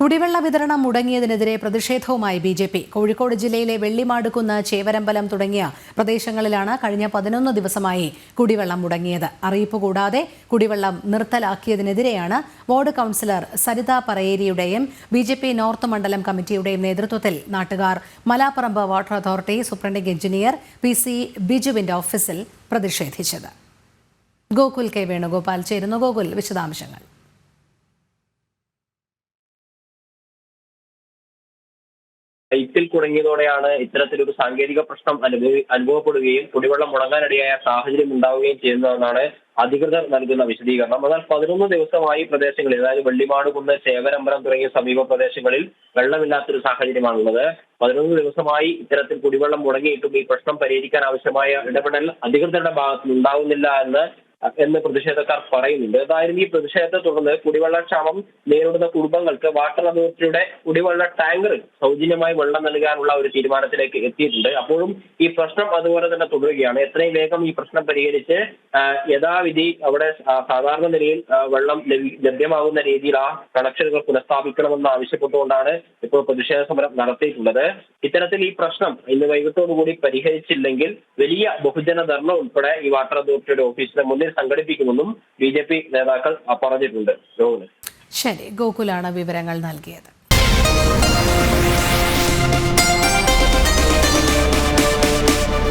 കുടിവെള്ള വിതരണം മുടങ്ങിയതിനെതിരെ പ്രതിഷേധവുമായി ബി ജെ പി. കോഴിക്കോട് ജില്ലയിലെ വെള്ളിമാടുകുന്ന് ചേവരമ്പലം തുടങ്ങിയ പ്രദേശങ്ങളിലാണ് കഴിഞ്ഞ പതിനൊന്ന് ദിവസമായി കുടിവെള്ളം മുടങ്ങിയത്. അറിയിപ്പ് കൂടാതെ കുടിവെള്ളം നിർത്തലാക്കിയതിനെതിരെയാണ് വാർഡ് കൗൺസിലർ സരിത പറയേരിയുടെയും ബി ജെ പി നോർത്ത് മണ്ഡലം കമ്മിറ്റിയുടെയും നേതൃത്വത്തിൽ നാട്ടുകാർ Malaparamba water authority superintending engineer P C ബിജുവിന്റെ ഓഫീസിൽ പ്രതിഷേധിച്ചത്. ഗോകുൽ കെ വേണുഗോപാൽ ചേരുന്നു. ഗോകുൽ വിശദാംശങ്ങൾ. പൈപ്പിൽ കുടുങ്ങിയതോടെയാണ് ഇത്തരത്തിലൊരു സാങ്കേതിക പ്രശ്നം അനുഭവി അനുഭവപ്പെടുകയും കുടിവെള്ളം മുടങ്ങാനിടയായ സാഹചര്യം ഉണ്ടാവുകയും ചെയ്യുന്നതെന്നാണ് അധികൃതർ നൽകുന്ന വിശദീകരണം. എന്നാൽ പതിനൊന്ന് ദിവസമായി പ്രദേശങ്ങളിൽ അതായത് വെള്ളിമാട് കുന്ന് ചേവരമ്പലം തുടങ്ങിയ സമീപ പ്രദേശങ്ങളിൽ വെള്ളമില്ലാത്തൊരു സാഹചര്യമാണുള്ളത്. പതിനൊന്ന് ദിവസമായി ഇത്തരത്തിൽ കുടിവെള്ളം മുടങ്ങിയിട്ടും ഈ പ്രശ്നം പരിഹരിക്കാൻ ആവശ്യമായ ഇടപെടൽ അധികൃതരുടെ ഭാഗത്തുനിന്ന് ഉണ്ടാവുന്നില്ല എന്ന് എന്ന് പ്രതിഷേധക്കാർ പറയുന്നുണ്ട്. ഏതായാലും ഈ പ്രതിഷേധത്തെ തുടർന്ന് കുടിവെള്ളക്ഷാമം നേരിടുന്ന കുടുംബങ്ങൾക്ക് വാട്ടർ അതോറിറ്റിയുടെ കുടിവെള്ള ടാങ്കറിൽ സൗജന്യമായി വെള്ളം നൽകാനുള്ള ഒരു തീരുമാനത്തിലേക്ക് എത്തിയിട്ടുണ്ട്. അപ്പോഴും ഈ പ്രശ്നം അതുപോലെ തന്നെ തുടരുകയാണ്. എത്രയും വേഗം ഈ പ്രശ്നം പരിഹരിച്ച് യഥാവിധി അവിടെ സാധാരണ നിലയിൽ വെള്ളം ലഭ്യമാകുന്ന രീതിയിൽ ആ കണക്ഷനുകൾ പുനഃസ്ഥാപിക്കണമെന്ന് ആവശ്യപ്പെട്ടുകൊണ്ടാണ് ഇപ്പോൾ പ്രതിഷേധ സമരം നടത്തിയിട്ടുള്ളത്. ഇത്തരത്തിൽ ഈ പ്രശ്നം ഇന്ന് വൈകിട്ടോടുകൂടി പരിഹരിച്ചില്ലെങ്കിൽ വലിയ ബഹുജന ധർണ ഉൾപ്പെടെ ഈ വാട്ടർ അതോറിറ്റിയുടെ ഓഫീസിന് മുന്നിൽ സംഘടിപ്പിക്കുമെന്നും ബി ജെ പി നേതാക്കൾ പറഞ്ഞിട്ടുണ്ട്. ശരി ഗോകുലാണ് വിവരങ്ങൾ നൽകിയത്.